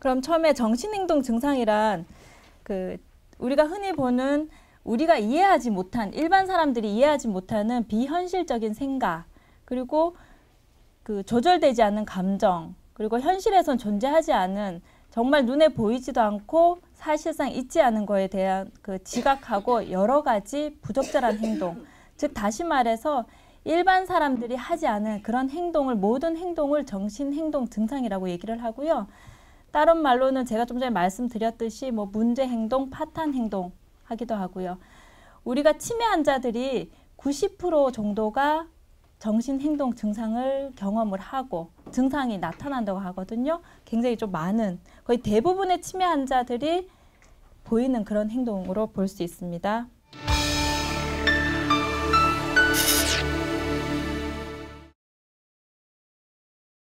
그럼 처음에 정신행동 증상이란 그 우리가 흔히 보는 우리가 이해하지 못한 일반 사람들이 이해하지 못하는 비현실적인 생각 그리고 그 조절되지 않는 감정 그리고 현실에선 존재하지 않은 정말 눈에 보이지도 않고 사실상 있지 않은 거에 대한 그 지각하고 여러 가지 부적절한 행동 즉 다시 말해서 일반 사람들이 하지 않은 그런 행동을 모든 행동을 정신 행동 증상이라고 얘기를 하고요. 다른 말로는 제가 좀 전에 말씀드렸듯이 뭐 문제 행동, 파탄 행동 하기도 하고요. 우리가 치매 환자들이 90% 정도가 정신 행동 증상을 경험을 하고 증상이 나타난다고 하거든요. 굉장히 좀 많은 거의 대부분의 치매 환자들이 보이는 그런 행동으로 볼 수 있습니다.